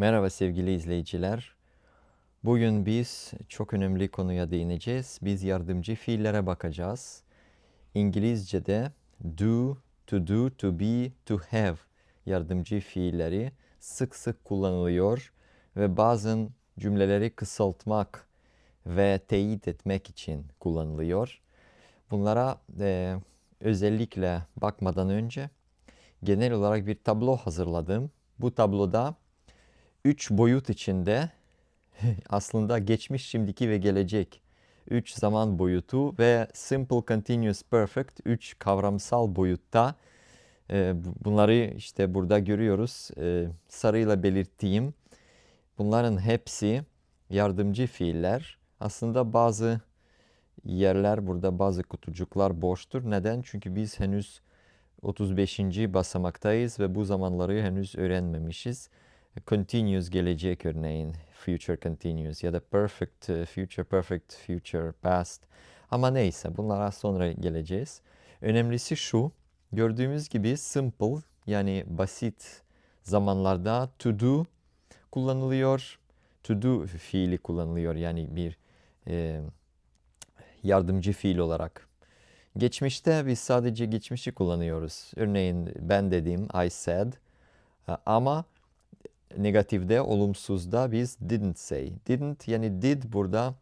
Merhaba sevgili izleyiciler. Bugün biz çok önemli konuya değineceğiz. Biz yardımcı fiillere bakacağız. İngilizce'de do, to do, to be, to have yardımcı fiilleri sık sık kullanılıyor ve bazen cümleleri kısaltmak ve teyit etmek için kullanılıyor. Bunlara e, özellikle bakmadan önce genel olarak bir tablo hazırladım. Bu tabloda üç boyut içinde aslında geçmiş, şimdiki ve gelecek üç zaman boyutu ve simple continuous perfect üç kavramsal boyutta e, bu- bunları işte burada görüyoruz. E, sarıyla belirttiğim bunların hepsi yardımcı fiiller. Aslında bazı yerler burada bazı kutucuklar boştur. Neden? Çünkü biz henüz 35. basamaktayız ve bu zamanları henüz öğrenmemişiz. Continuous gelecek örneğin, future continuous ya da perfect e, future, perfect future, past. Ama neyse bunlara sonra geleceğiz. Önemlisi şu, gördüğümüz gibi simple yani basit zamanlarda to do kullanılıyor. To do fiili kullanılıyor yani bir e, yardımcı fiil olarak. Geçmişte biz sadece geçmişi kullanıyoruz. Örneğin ben dediğim I said e, ama negatifde, olumsuzda biz didn't say. Didn't yani did burada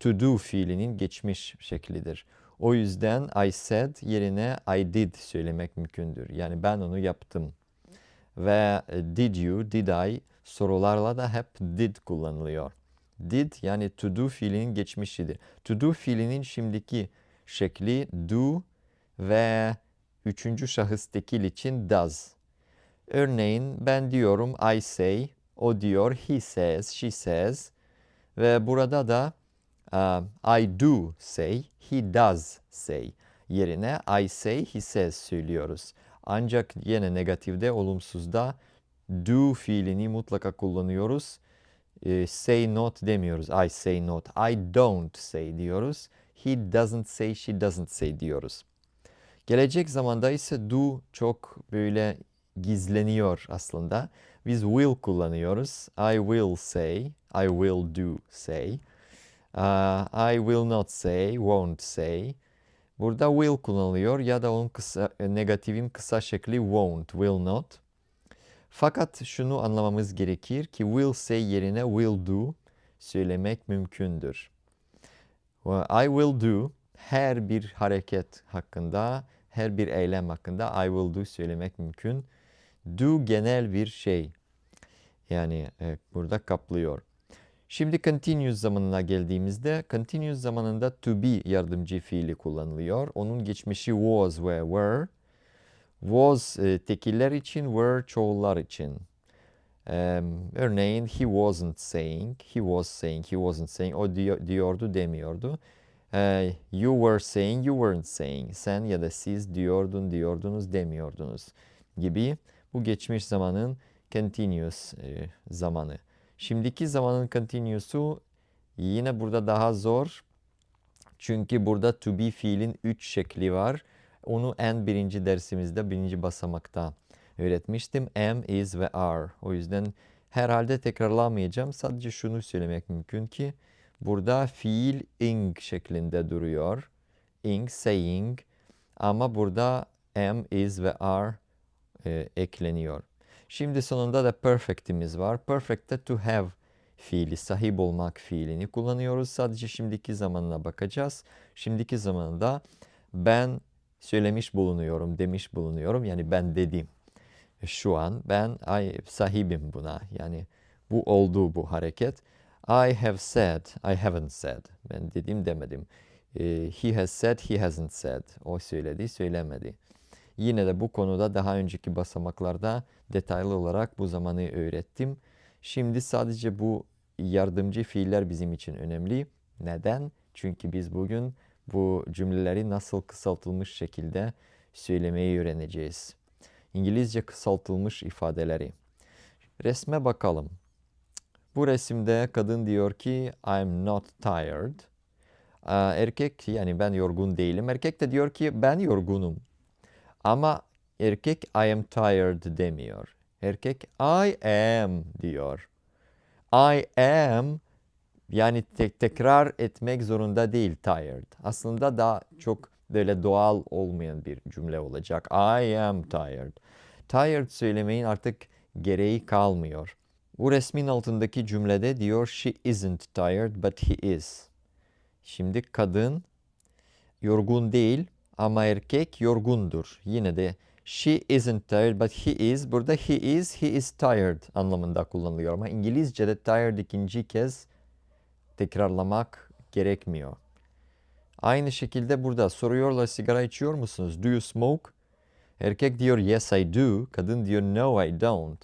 to do fiilinin geçmiş şeklidir. O yüzden I said yerine I did söylemek mümkündür. Yani ben onu yaptım. Ve did you, did I sorularla da hep did kullanılıyor. Did yani to do fiilinin geçmişidir. To do fiilinin şimdiki şekli do ve üçüncü şahıs tekil için does. Örneğin ben diyorum I say, o diyor he says, she says ve burada da uh, I do say, he does say yerine I say, he says söylüyoruz. Ancak yine negatifde, olumsuzda do fiilini mutlaka kullanıyoruz. E, say not demiyoruz. I say not. I don't say diyoruz. He doesn't say, she doesn't say diyoruz. Gelecek zamanda ise do çok böyle gizleniyor aslında. Biz will kullanıyoruz. I will say, I will do say. Uh, I will not say, won't say. Burada will kullanılıyor ya da onun kısa, e, negatifin kısa şekli won't, will not. Fakat şunu anlamamız gerekir ki will say yerine will do söylemek mümkündür. I will do her bir hareket hakkında, her bir eylem hakkında I will do söylemek mümkün. Do genel bir şey. Yani e, burada kaplıyor. Şimdi continuous zamanına geldiğimizde continuous zamanında to be yardımcı fiili kullanılıyor. Onun geçmişi was ve were. Was e, tekiller için, were çoğullar için. Em, örneğin he wasn't saying, he was saying, he wasn't saying. O diyor- diyordu demiyordu. Eh, you were saying, you weren't saying. Sen ya da siz diyordun, diyordunuz, demiyordunuz gibi. Bu geçmiş zamanın continuous e, zamanı. Şimdiki zamanın continuous'u yine burada daha zor. Çünkü burada to be fiilin üç şekli var. Onu en birinci dersimizde birinci basamakta öğretmiştim. Am, is ve are. O yüzden herhalde tekrarlamayacağım. Sadece şunu söylemek mümkün ki burada fiil ing şeklinde duruyor. Ing, saying. Ama burada am, is ve are e, ekleniyor. Şimdi sonunda da perfect'imiz var. Perfect'te to have fiili, sahip olmak fiilini kullanıyoruz. Sadece şimdiki zamanına bakacağız. Şimdiki zamanında ben söylemiş bulunuyorum, demiş bulunuyorum. Yani ben dedim. Şu an ben I, sahibim buna. Yani bu oldu bu hareket. I have said, I haven't said. Ben dedim demedim. Eh, he has said, he hasn't said. O söyledi, söylemedi. Yine de bu konuda daha önceki basamaklarda detaylı olarak bu zamanı öğrettim. Şimdi sadece bu yardımcı fiiller bizim için önemli. Neden? Çünkü biz bugün bu cümleleri nasıl kısaltılmış şekilde söylemeyi öğreneceğiz. İngilizce kısaltılmış ifadeleri. Resme bakalım. Bu resimde kadın diyor ki I'm not tired. Erkek yani ben yorgun değilim. Erkek de diyor ki ben yorgunum. Ama erkek I am tired demiyor. Erkek I am diyor. I am yani tek tekrar etmek zorunda değil tired. Aslında daha çok böyle doğal olmayan bir cümle olacak. I am tired. Tired söylemeyin artık gereği kalmıyor. Bu resmin altındaki cümlede diyor she isn't tired but he is. Şimdi kadın yorgun değil ama erkek yorgundur. Yine de she isn't tired but he is. Burada he is, he is tired anlamında kullanılıyor. Ama İngilizce'de tired ikinci kez tekrarlamak gerekmiyor. Aynı şekilde burada soruyorlar sigara içiyor musunuz? Do you smoke? Erkek diyor yes I do. Kadın diyor no I don't.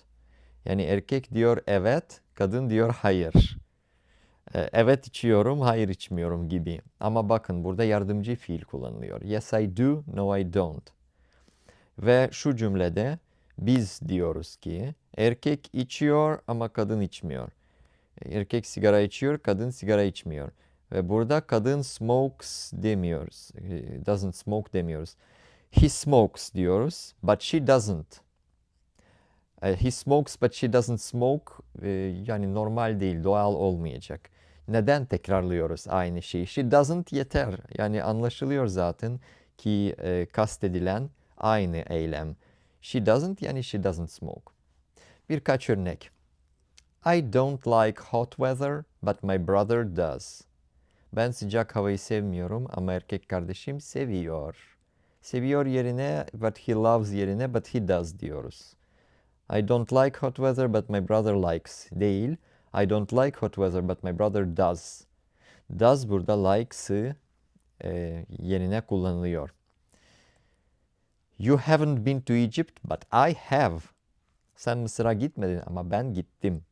Yani erkek diyor evet, kadın diyor hayır. Ee, Evet içiyorum, hayır içmiyorum gibi. Ama bakın burada yardımcı fiil kullanılıyor. Yes I do, no I don't. Ve şu cümlede biz diyoruz ki erkek içiyor ama kadın içmiyor. Erkek sigara içiyor, kadın sigara içmiyor. Ve burada kadın smokes demiyoruz. Eh, Doesn't smoke demiyoruz. He smokes diyoruz, but she doesn't. He smokes but she doesn't smoke yani normal değil, doğal olmayacak. Neden tekrarlıyoruz aynı şeyi? She doesn't yeter. Yani anlaşılıyor zaten ki e, kastedilen aynı eylem. She doesn't yani she doesn't smoke. Birkaç örnek. I don't like hot weather but my brother does. Ben sıcak havayı sevmiyorum ama erkek kardeşim seviyor. Seviyor yerine but he loves yerine but he does diyoruz. I don't like hot weather but my brother likes değil. I don't like hot weather but my brother does. Does burada likes'ı e, yerine kullanılıyor. You haven't been to Egypt but I have. Sen Mısır'a gitmedin ama ben gittim.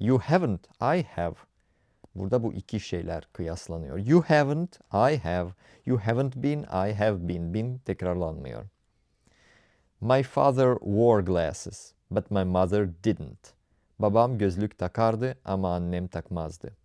You haven't, I have. Burada bu iki şeyler kıyaslanıyor. You haven't, I have. You haven't been, I have been. Been tekrarlanmıyor. My father wore glasses, but my mother didn't. Babam gözlük takardı ama annem takmazdı.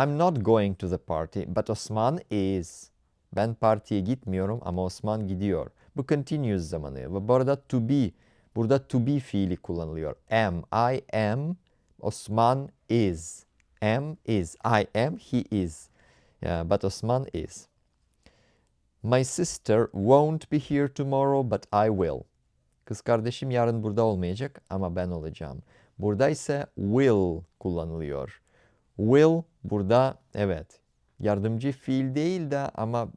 I'm not going to the party, but Osman is. Ben partiye gitmiyorum ama Osman gidiyor. Bu continuous zamanı. Ve bu arada to be, burada to be fiili kullanılıyor. Am, I am, Osman is. Am is, I am, he is. Yeah, but Osman is. My sister won't be here tomorrow, but I will. Kız kardeşim yarın burada olmayacak ama ben olacağım. Burada ise will kullanılıyor. Will burada evet yardımcı fiil değil de ama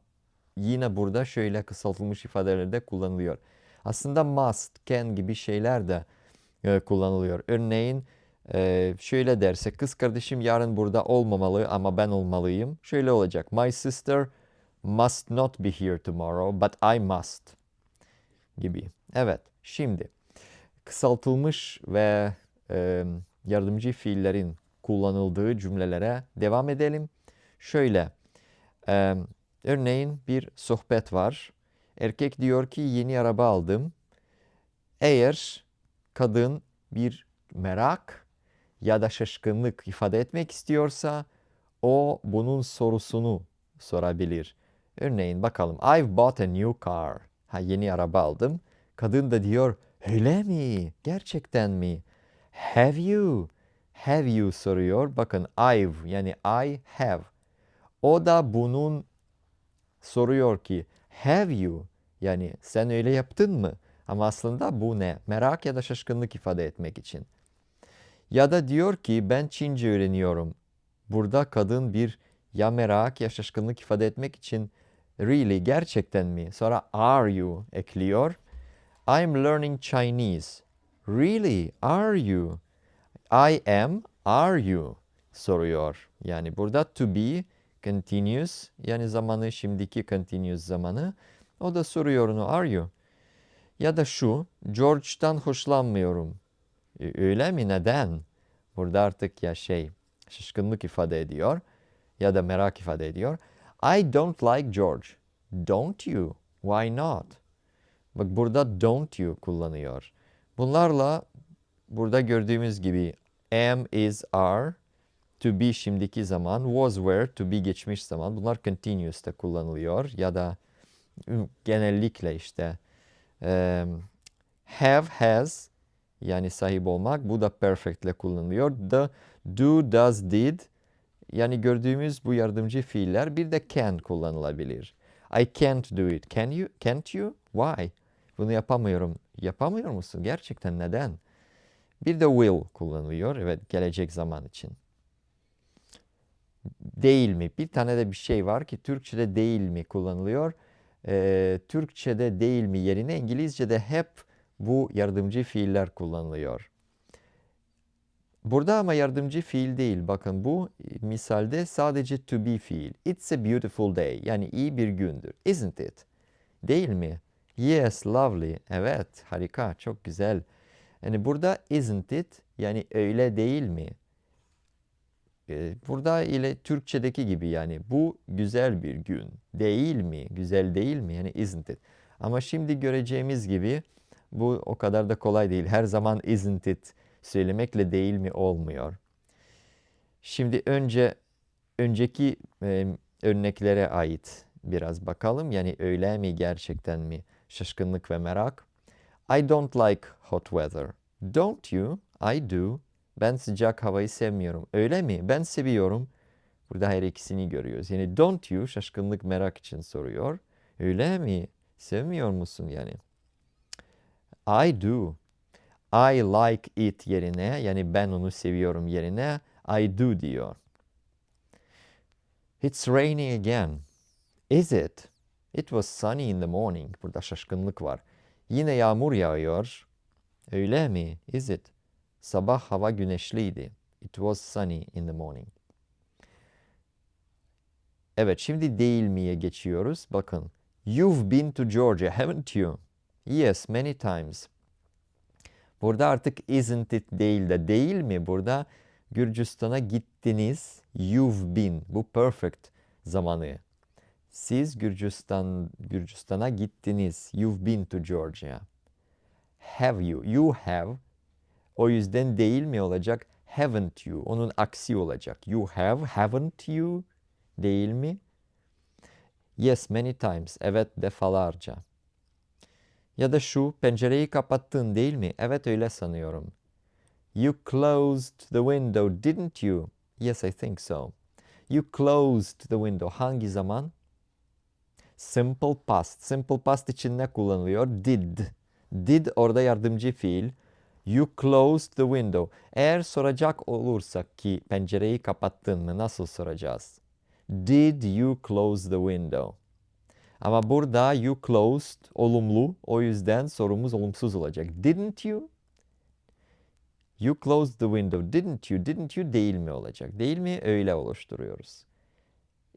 yine burada şöyle kısaltılmış ifadelerde kullanılıyor. Aslında must, can gibi şeyler de e, kullanılıyor. Örneğin e, şöyle derse kız kardeşim yarın burada olmamalı ama ben olmalıyım. Şöyle olacak. My sister must not be here tomorrow but I must gibi. Evet şimdi kısaltılmış ve e, yardımcı fiillerin kullanıldığı cümlelere devam edelim. Şöyle e, örneğin bir sohbet var. Erkek diyor ki yeni araba aldım. Eğer kadın bir merak ya da şaşkınlık ifade etmek istiyorsa o bunun sorusunu sorabilir. Örneğin bakalım I've bought a new car. Ha yeni araba aldım. Kadın da diyor öyle mi? Gerçekten mi? Have you? Have you soruyor. Bakın I've yani I have. O da bunun soruyor ki have you? Yani sen öyle yaptın mı? Ama aslında bu ne? Merak ya da şaşkınlık ifade etmek için. Ya da diyor ki ben Çince öğreniyorum. Burada kadın bir ya merak ya şaşkınlık ifade etmek için really gerçekten mi? Sonra are you ekliyor. I'm learning Chinese. Really? Are you? I am. Are you? soruyor. Yani burada to be continuous yani zamanı şimdiki continuous zamanı. O da soruyor onu are you? Ya da şu George'dan hoşlanmıyorum. E, Öyle mi? Neden? Burada artık ya şey şaşkınlık ifade ediyor ya da merak ifade ediyor. I don't like George. Don't you? Why not? Bak burada don't you kullanıyor. Bunlarla burada gördüğümüz gibi am, is, are, to be şimdiki zaman, was, were, to be geçmiş zaman. Bunlar continuous'ta kullanılıyor ya da genellikle işte em, have, has yani sahip olmak. Bu da perfect kullanılıyor. The, do, does, did yani gördüğümüz bu yardımcı fiiller bir de can kullanılabilir. I can't do it. Can you? Can't you? Why? Bunu yapamıyorum. Yapamıyor musun? Gerçekten neden? Bir de will kullanılıyor. Evet gelecek zaman için. Değil mi? Bir tane de bir şey var ki Türkçe'de değil mi kullanılıyor. Ee, Türkçe'de değil mi yerine İngilizce'de hep bu yardımcı fiiller kullanılıyor. Burada ama yardımcı fiil değil. Bakın bu misalde sadece to be fiil. It's a beautiful day. Yani iyi bir gündür. Isn't it? Değil mi? Yes, lovely. Evet, harika, çok güzel. Yani burada isn't it? Yani öyle değil mi? Ee, Burada ile Türkçedeki gibi yani bu güzel bir gün. Değil mi? Güzel değil mi? Yani isn't it? Ama şimdi göreceğimiz gibi bu o kadar da kolay değil. Her zaman isn't it söylemekle değil mi olmuyor. Şimdi önce önceki e, örneklere ait biraz bakalım. Yani öyle mi gerçekten mi? Şaşkınlık ve merak. I don't like hot weather. Don't you? I do. Ben sıcak havayı sevmiyorum. Öyle mi? Ben seviyorum. Burada her ikisini görüyoruz. Yani don't you şaşkınlık merak için soruyor. Öyle mi? Sevmiyor musun yani? I do. I like it yerine yani ben onu seviyorum yerine I do diyor. It's raining again. Is it? It was sunny in the morning. Burada şaşkınlık var. Yine yağmur yağıyor. Öyle mi? Is it? Sabah hava güneşliydi. It was sunny in the morning. Evet, şimdi değil miye geçiyoruz. Bakın. You've been to Georgia, haven't you? Yes, many times. Burada artık isn't it değil de değil mi? Burada Gürcistan'a gittiniz. You've been. Bu perfect zamanı. Siz Gürcistan Gürcistan'a gittiniz. You've been to Georgia. Have you? You have. O yüzden değil mi olacak? Haven't you? Onun aksi olacak. You have, haven't you? Değil mi? Yes, many times. Evet, defalarca. Ya da şu, pencereyi kapattın değil mi? Evet, öyle sanıyorum. You closed the window, didn't you? Yes, I think so. You closed the window. Hangi zaman? Simple past. Simple past için ne kullanılıyor? Did. Did orada yardımcı fiil. You closed the window. Eğer soracak olursak ki pencereyi kapattın mı nasıl soracağız? Did you close the window? Ama burada you closed olumlu. O yüzden sorumuz olumsuz olacak. Didn't you? You closed the window. Didn't you? Didn't you değil mi olacak? Değil mi? Öyle oluşturuyoruz.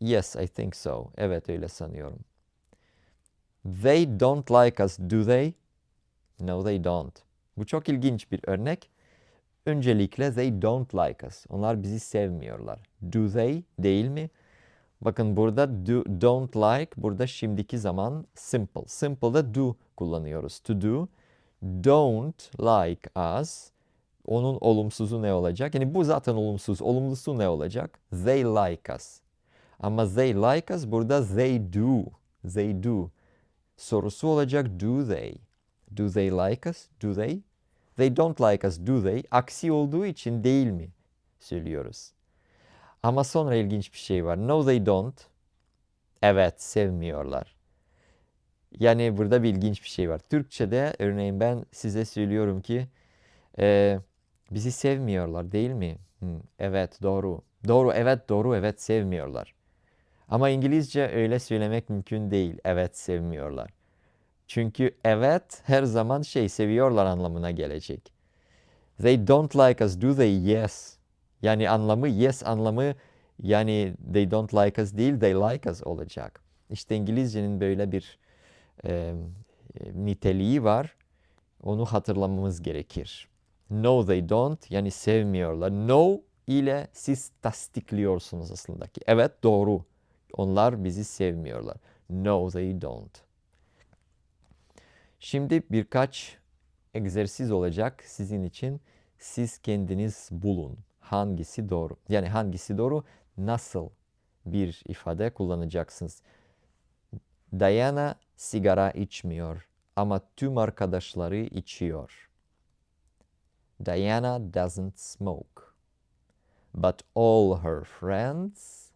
Yes, I think so. Evet öyle sanıyorum. They don't like us, do they? No, they don't. Bu çok ilginç bir örnek. Öncelikle they don't like us. Onlar bizi sevmiyorlar. Do they? Değil mi? Bakın burada do, don't like, burada şimdiki zaman simple. Simple'da do kullanıyoruz. To do. Don't like us. Onun olumsuzu ne olacak? Yani bu zaten olumsuz. Olumlusu ne olacak? They like us. Ama they like us burada they do. They do. Sorusu olacak do they? Do they like us? Do they? They don't like us, do they? Aksi olduğu için değil mi? Söylüyoruz. Ama sonra ilginç bir şey var. No they don't. Evet sevmiyorlar. Yani burada bir ilginç bir şey var. Türkçe'de örneğin ben size söylüyorum ki e, bizi sevmiyorlar değil mi? Hmm, evet doğru. Doğru evet doğru evet sevmiyorlar. Ama İngilizce öyle söylemek mümkün değil. Evet sevmiyorlar. Çünkü evet her zaman şey seviyorlar anlamına gelecek. They don't like us do they? Yes. Yani anlamı yes anlamı yani they don't like us değil they like us olacak. İşte İngilizcenin böyle bir e, niteliği var. Onu hatırlamamız gerekir. No they don't yani sevmiyorlar. No ile siz tasdikliyorsunuz aslında ki. Evet doğru. Onlar bizi sevmiyorlar. No they don't. Şimdi birkaç egzersiz olacak sizin için. Siz kendiniz bulun. Hangisi doğru? Yani hangisi doğru? Nasıl bir ifade kullanacaksınız? Diana sigara içmiyor ama tüm arkadaşları içiyor. Diana doesn't smoke. But all her friends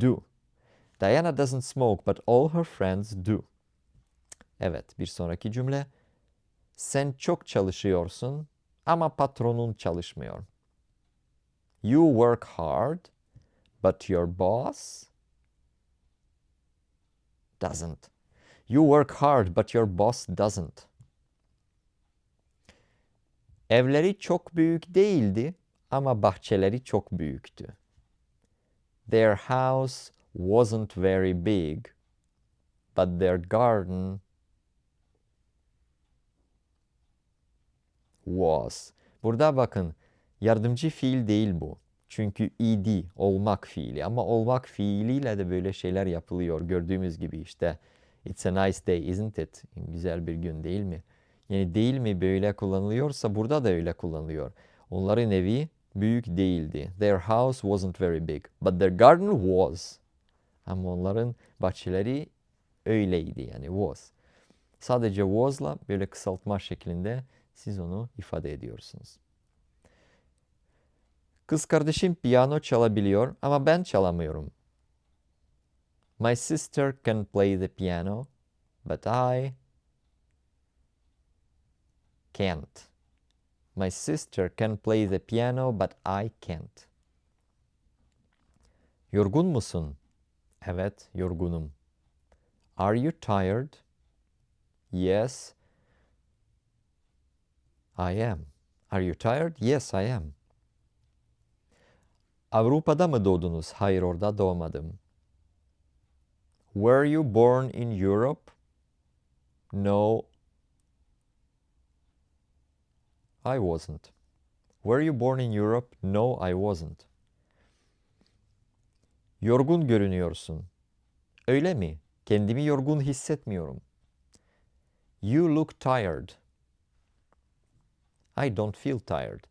do. Diana doesn't smoke but all her friends do. Evet, bir sonraki cümle. Sen çok çalışıyorsun ama patronun çalışmıyor. You work hard but your boss doesn't. You work hard but your boss doesn't. Evleri çok büyük değildi ama bahçeleri çok büyüktü. Their house wasn't very big, but their garden was. Burada bakın yardımcı fiil değil bu. Çünkü ed olmak fiili ama olmak fiiliyle de böyle şeyler yapılıyor. Gördüğümüz gibi işte it's a nice day isn't it? Güzel bir gün değil mi? Yani değil mi böyle kullanılıyorsa burada da öyle kullanılıyor. Onların evi büyük değildi. Their house wasn't very big, but their garden was. Ama onların bahçeleri öyleydi yani was. Sadece was'la böyle kısaltma şeklinde siz onu ifade ediyorsunuz. Kız kardeşim piyano çalabiliyor ama ben çalamıyorum. My sister can play the piano, but I can't. My sister can play the piano, but I can't. Yorgun musun? Evet, yorgunum. Are you tired? Yes, I am. Are you tired? Yes, I am. Avrupa'da mı doğdunuz? Hayır, orada doğmadım. Were you born in Europe? No, I wasn't. Were you born in Europe? No, I wasn't. Yorgun görünüyorsun. Öyle mi? Kendimi yorgun hissetmiyorum. You look tired. I don't feel tired.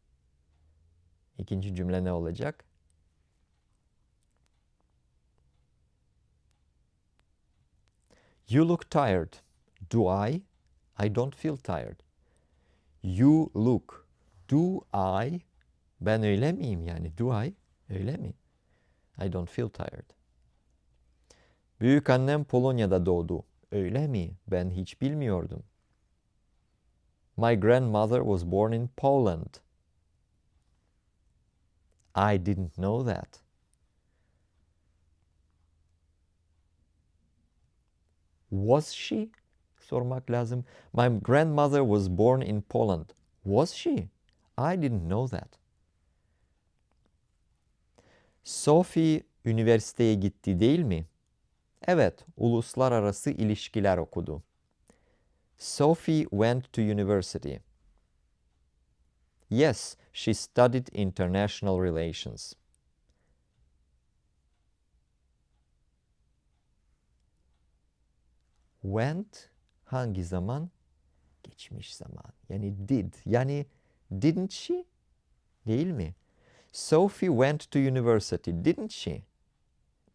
İkinci cümle ne olacak? You look tired. Do I? I don't feel tired. You look. Do I? Ben öyle miyim yani? Do I? Öyle mi? I don't feel tired. Büyük annem Polonya'da doğdu. Öyle mi? Ben hiç bilmiyordum. My grandmother was born in Poland. I didn't know that. Was she? Sormak lazım. My grandmother was born in Poland. Was she? I didn't know that. Sophie üniversiteye gitti değil mi? Evet, uluslararası ilişkiler okudu. Sophie went to university. Yes, she studied international relations. Went hangi zaman? Geçmiş zaman. Yani did. Yani didn't she? Değil mi? Sophie went to university, didn't she?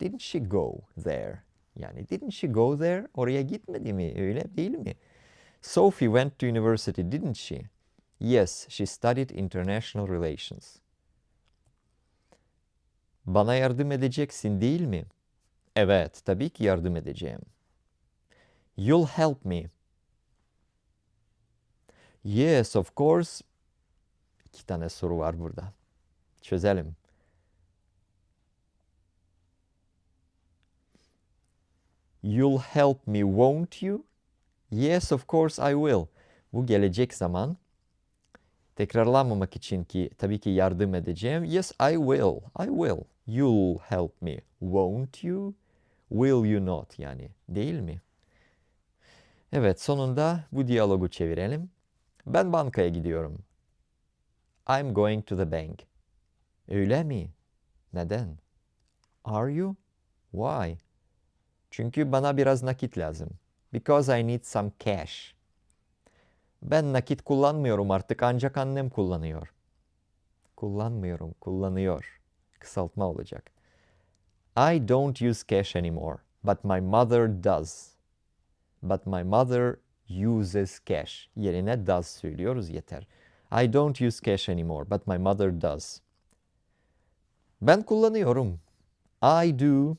Didn't she go there? Yani didn't she go there? Oraya gitmedi mi? Öyle değil mi? Sophie went to university, didn't she? Yes, she studied international relations. Bana yardım edeceksin değil mi? Evet, tabii ki yardım edeceğim. You'll help me. Yes, of course. İki tane soru var burada. Çözelim. You'll help me, won't you? Yes, of course I will. Bu gelecek zaman. Tekrarlanmamak için ki tabii ki yardım edeceğim. Yes, I will. I will. You'll help me. Won't you? Will you not yani. Değil mi? Evet, sonunda bu diyalogu çevirelim. Ben bankaya gidiyorum. I'm going to the bank. Öyle mi? Neden? Are you? Why? Çünkü bana biraz nakit lazım. Because I need some cash. Ben nakit kullanmıyorum artık ancak annem kullanıyor. Kullanmıyorum, kullanıyor. Kısaltma olacak. I don't use cash anymore, but my mother does. But my mother uses cash yerine does söylüyoruz yeter. I don't use cash anymore but my mother does. Ben kullanıyorum. I do.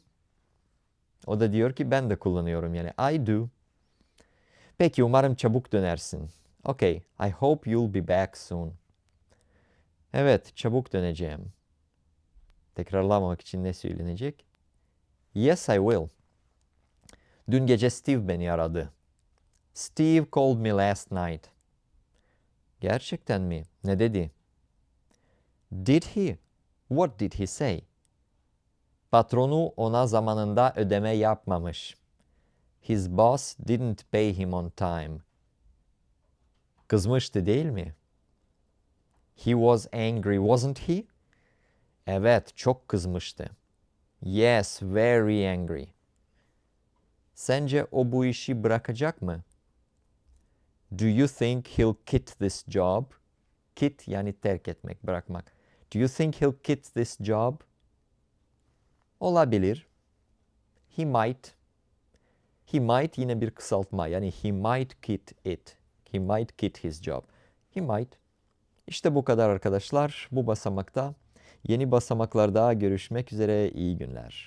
O da diyor ki ben de kullanıyorum yani I do. Peki umarım çabuk dönersin. Okay, I hope you'll be back soon. Evet, çabuk döneceğim. Tekrarlamamak için ne söylenecek? Yes, I will. Dün gece Steve beni aradı. Steve called me last night. Gerçekten mi? Ne dedi? Did he? What did he say? Patronu ona zamanında ödeme yapmamış. His boss didn't pay him on time. Kızmıştı değil mi? He was angry, wasn't he? Evet, çok kızmıştı. Yes, very angry. Sence o bu işi bırakacak mı? Do you think he'll quit this job? Quit yani terk etmek, bırakmak. Do you think he'll quit this job? Olabilir. He might. He might yine bir kısaltma. Yani he might quit it. He might quit his job. He might. İşte bu kadar arkadaşlar. Bu basamakta. Yeni basamaklarda görüşmek üzere. İyi günler.